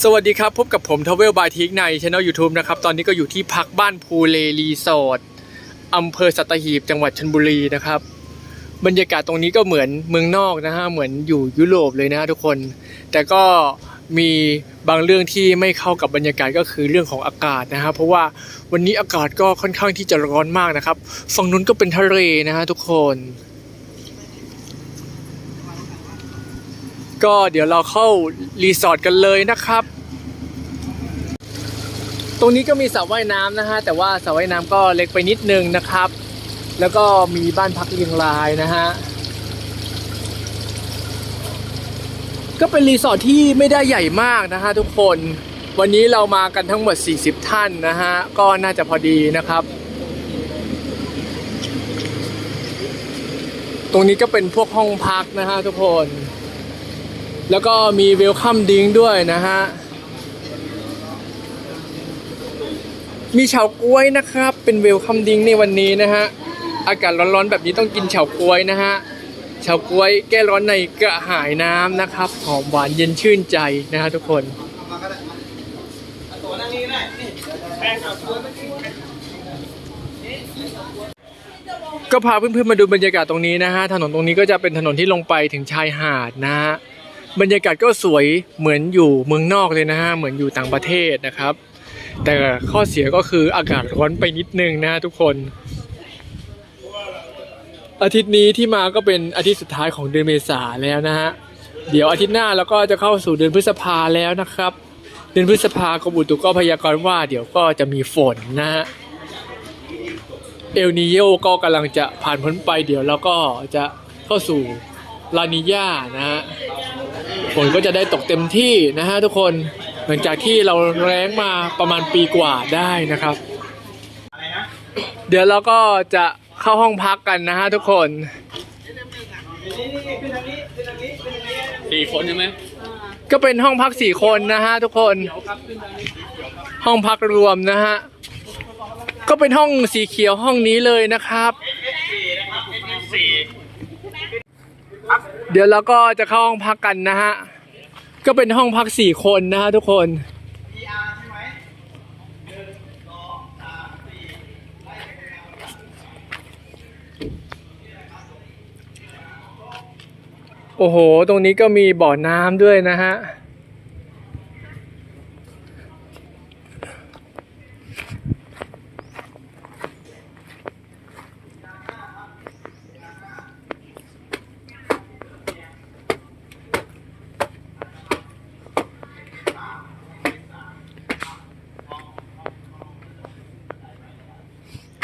สวัสดีครับ พบกับผมทเวลบายทิกในช่อง YouTube นะครับ ตอนนี้ก็อยู่ที่พักบ้านภูเลรีสอร์ทอำเภอสัตหีบจังหวัดชลบุรีนะครับ บรรยากาศตรงนี้ก็เหมือนเมืองนอกนะฮะเหมือนอยู่ยุโรปเลยนะทุกคน แต่ก็มีบางเรื่องที่ไม่เข้ากับบรรยากาศก็คือเรื่องของอากาศนะฮะเพราะว่าวันนี้อากาศก็ค่อนข้างที่จะร้อนมากนะครับฝั่งนู้นก็เป็นทะเลนะฮะทุกคน ก็เดี๋ยวเราเข้ารีสอร์ทกันเลยนะครับ ตรงนี้ก็มีสระว่ายน้ำนะฮะ แต่ว่าสระว่ายน้ำก็เล็กไปนิดนึงนะครับ แล้วก็มีบ้านพักเรียงรายนะฮะ ก็เป็นรีสอร์ทที่ไม่ได้ใหญ่มากนะฮะทุกคน วันนี้เรามากันทั้งหมด 40 ท่านนะฮะ ก็น่าจะพอดีนะครับตรงนี้ก็เป็นพวกห้องพักนะฮะทุกคน แล้วก็มีเวลคัมดิงด้วยนะฮะ มีเฉาก๊วยนะครับ เป็นเวลคัมดิงในวันนี้นะฮะ อากาศร้อนๆแบบนี้ต้องกินเฉาก๊วยนะฮะเฉาก๊วยแก้ร้อนในกระหายน้ำนะครับ หอมหวานเย็นชื่นใจนะฮะทุกคนก็พาเพื่อนๆมาดูบรรยากาศตรงนี้นะฮะ ถนนตรงนี้ก็จะเป็นถนนที่ลงไปถึงชายหาดนะฮะ บรรยากาศก็สวยเหมือนอยู่เมืองนอกเลยนะฮะเหมือนอยู่ต่างประเทศนะครับ แต่ข้อเสียก็คืออากาศร้อนไปนิดนึงนะฮะทุกคน อาทิตย์นี้ที่มาก็เป็นอาทิตย์สุดท้ายของเดือนเมษาแล้วนะฮะเดี๋ยวอาทิตย์หน้าเราก็จะเข้าสู่เดือนพฤษภาแล้วนะครับ เดือนพฤษภากรมอุตุก็พยากรณ์ว่า เดี๋ยวก็จะมีฝนนะฮะเอลนิโยก็กำลังจะผ่านพ้นไปเดี๋ยวเราก็จะเข้าสู่ลานิญานะฮะ ฝนก็จะได้ตกเต็มที่นะฮะทุกคนหลังจากที่เราแรงมาประมาณปีกว่าได้นะครับ เดี๋ยวเราก็จะเข้าห้องพักกันนะฮะทุกคนสี่คนใช่ไหมก็เป็นห้องพักสี่คนนะฮะทุกคน ห้องพักรวมนะฮะก็เป็นห้องสีเขียวห้องนี้เลยนะครับ เดี๋ยวเราก็จะเข้าห้องพักกันนะฮะ ก็เป็นห้องพักสี่คนนะฮะทุกคน โอ้โห ตรงนี้ก็มีบ่อน้ำด้วยนะฮะ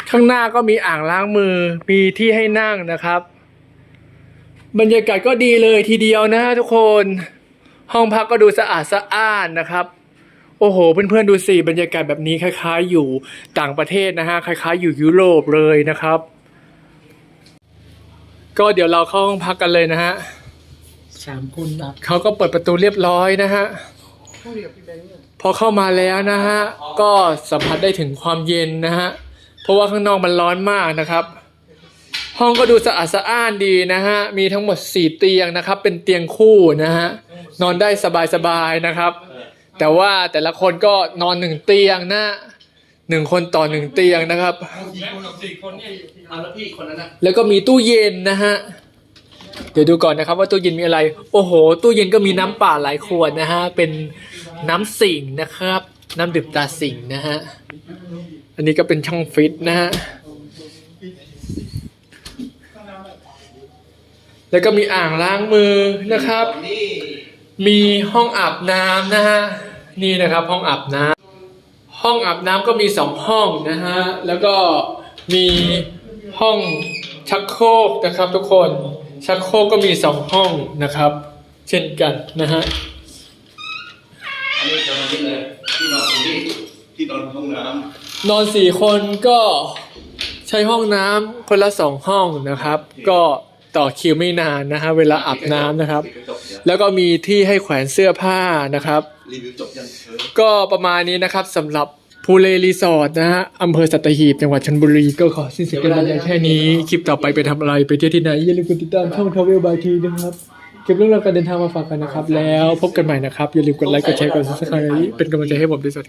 ข้างหน้าก็มีอ่างล้างมือ มีที่ให้นั่งนะครับ บรรยากาศก็ดีเลยทีเดียวนะฮะทุกคน ห้องพักก็ดูสะอาดสะอ้านนะครับ โอ้โห เพื่อนๆดูสิบรรยากาศแบบนี้คล้ายๆ อยู่ต่างประเทศนะฮะคล้ายๆ อยู่ยุโรปเลยนะครับ ก็เดี๋ยวเราเข้าห้องพักกันเลยนะฮะสามคนครับเขาก็เปิดประตูเรียบร้อยนะฮะพอเข้ามาแล้วนะฮะ ก็สัมผัสได้ถึงความเย็นนะฮะเพ ราะว่าข้างนอกมันร้อนมากนะครับ ห้องก็ดูสะอาดสะอ้านดีนะฮะ มีทั้งหมด4เตียงนะครับ เป็นเตียงคู่นะฮะ นอนได้สบายๆนะครับ แต่ว่าแต่ละคนก็นอนหนึ่งเตียงนะหนึ่งคนต่อหนึ่งเตียงนะครับเอาแล้วพี่คนนั้นนะแล้วก็มีตู้เย็นนะฮะ เดี๋ยวดูก่อนนะครับว่าตู้เย็นมีอะไร โอ้โห ตู้เย็นก็มีน้ำเปล่าหลายขวดนะฮะ เป็นน้ำสิงห์นะครับ น้ำดื่มตาสิงห์นะฮะ อันนี้ก็เป็นช่องฟิตนะฮะ แล้วก็มีอ่างล้างมือนะครับ มีห้องอาบน้ำนะฮะ นี่นะครับห้องอาบน้ำห้องอาบน้ำก็มีสองห้องนะฮะ แล้วก็มีห้องชักโครกนะครับทุกคน ชักโครกก็มีสองห้องนะครับ เช่นกันนะฮะอันนี้จะมาที่เลยที่นอนตรงนี้ ที่นอนห้องน้นอนสี่คนก็ใช้ห้องน้ำคนละสองห้องนะครับ ก็ต่อคิวไม่นานนะฮะเวลาอาบน้ำนะครับำปิดกระจกเนี่ยแล้วก็มีที่ให้แขวนเสื้อผ้านะครับ รีวิวจบยังเออก็ประมาณนี้นะครับสำหรับภูเลรีสอร์ทนะฮะอำเภอสัตหีบจังหวัดชลบุรีก็ขอสิ้นสุดการบรรยายแค่นี้ คลิปต่อไปไปทำอะไรไปเที่ยวที่ไหนอย่าลืมกดติดตามช่อง Travel by T นะครับก็บเรื่องราวการเดินทางมาฝากกันนะครับ แล้วพบกันใหม่นะครับ อย่าลืมกดไลค์กดแชร์กดซับสไครต์เป็นกำลังใจให้ผมด้วยสวัสดี